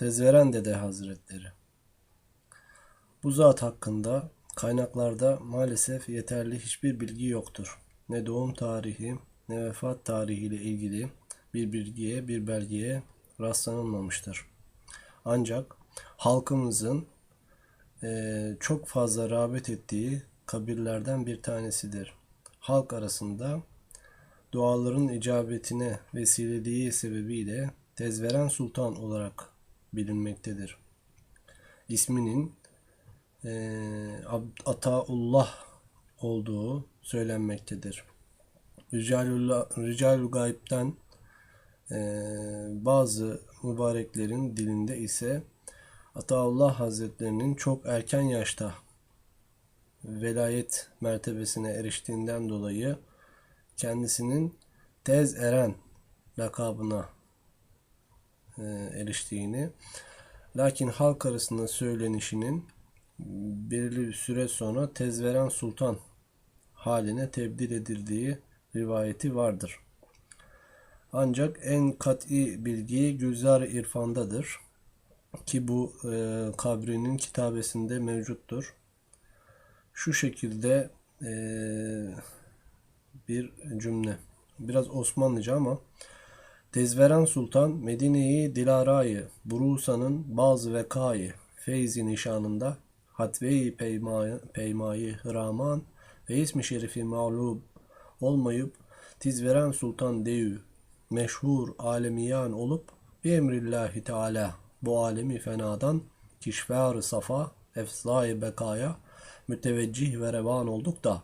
Tezveren Dede Hazretleri Bu zat hakkında kaynaklarda maalesef yeterli hiçbir bilgi yoktur. Ne doğum tarihi ne vefat tarihi ile ilgili bir bilgiye, bir belgeye rastlanılmamıştır. Ancak halkımızın eee, çok fazla rağbet ettiği kabirlerden bir tanesidir. Halk arasında duaların icabetine vesileliği sebebiyle Tezveren Sultan olarak bilinmektedir. İsminin eee Ataullah olduğu söylenmektedir. Ricalul Gayb'den eee, bazı mübareklerin dilinde ise Ataullah Hazretlerinin çok erken yaşta velayet mertebesine eriştiğinden dolayı kendisinin tez eren lakabına e, eriştiğini lakin halk arasında söylenişinin belirli bir süre sonra tezveren sultan haline tebdil edildiği rivayeti vardır. Ancak en kat'i bilgi Gülzar İrfan'dadır ki bu e, kabrinin kitabesinde mevcuttur. Şu şekilde e, bir cümle. Biraz Osmanlıca ama Tezveren Sultan Medine'yi Dilara'yı Burusa'nın bazı vekayı feyzi nişanında Hatve-i peymayı, peymayı hıraman ve ismi şerifi mağlub olmayıp Tizveren Sultan Deyü meşhur alemiyan olup bir emrillahi teala bu alemi fenadan kişfer safa efzai bekaya müteveccih ve revan olduk da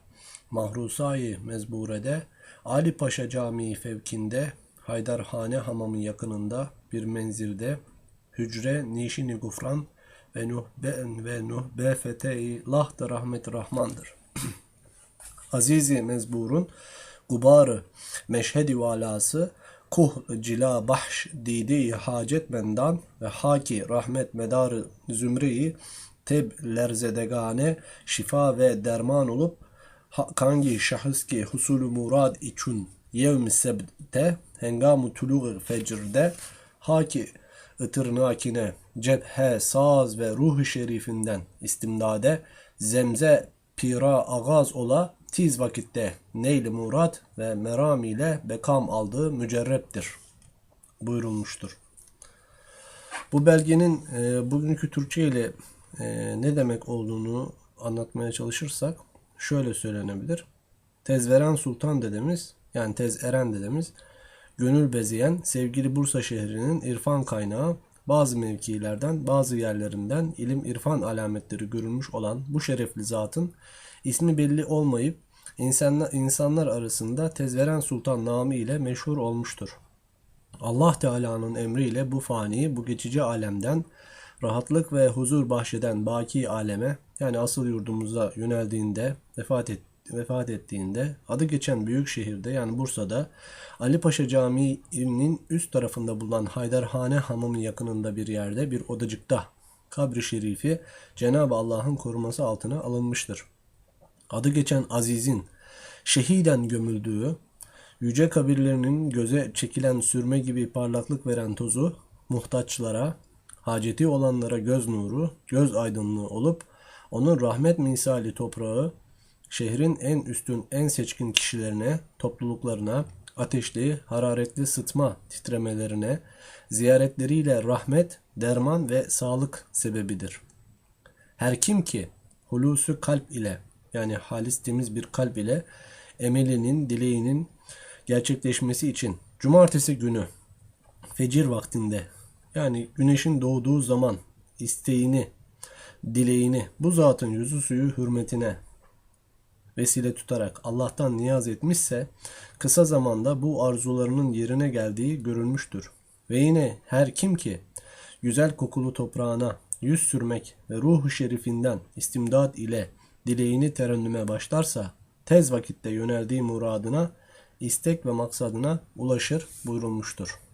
Mahrusayı mezburede Ali Paşa Camii fevkinde Haydarhane Hamamı yakınında bir menzilde hücre nişini gufran ve nuhbe ve nuhbe fete-i rahmet rahmandır. Azizi mezburun gubarı meşhedi valası kuh cila bahş didi hacet mendan ve haki rahmet medarı zümreyi teb lerzedegane şifa ve derman olup kangi şahıs ki husulü murad için yevmi sebte hengamu tuluğu fecrde haki ıtırnakine cephe saz ve ruh şerifinden istimdade zemze pira agaz ola tiz vakitte neyli murat ve meram ile bekam aldığı mücerreptir buyurulmuştur. Bu belgenin e, bugünkü Türkçe ile e, ne demek olduğunu anlatmaya çalışırsak şöyle söylenebilir. Tezveren Sultan dedemiz yani Tez Eren dedemiz gönül bezeyen sevgili Bursa şehrinin irfan kaynağı bazı mevkilerden bazı yerlerinden ilim irfan alametleri görülmüş olan bu şerefli zatın ismi belli olmayıp insanlar, insanlar arasında Tezveren Sultan namı ile meşhur olmuştur. Allah Teala'nın emriyle bu fani, bu geçici alemden rahatlık ve huzur bahşeden baki aleme yani asıl yurdumuza yöneldiğinde vefat et, vefat ettiğinde adı geçen büyük şehirde yani Bursa'da Ali Paşa Camii'nin üst tarafında bulunan Haydarhane Hamamı yakınında bir yerde bir odacıkta kabri şerifi Cenab-ı Allah'ın koruması altına alınmıştır. Adı geçen Aziz'in şehiden gömüldüğü yüce kabirlerinin göze çekilen sürme gibi parlaklık veren tozu muhtaçlara, haceti olanlara göz nuru, göz aydınlığı olup onun rahmet misali toprağı şehrin en üstün, en seçkin kişilerine, topluluklarına, ateşli, hararetli sıtma titremelerine, ziyaretleriyle rahmet, derman ve sağlık sebebidir. Her kim ki hulusu kalp ile yani halis temiz bir kalp ile emelinin, dileğinin gerçekleşmesi için cumartesi günü fecir vaktinde yani güneşin doğduğu zaman isteğini, dileğini bu zatın yüzü suyu hürmetine vesile tutarak Allah'tan niyaz etmişse kısa zamanda bu arzularının yerine geldiği görülmüştür. Ve yine her kim ki güzel kokulu toprağına yüz sürmek ve ruhu şerifinden istimdat ile dileğini terennüme başlarsa tez vakitte yöneldiği muradına istek ve maksadına ulaşır buyurulmuştur.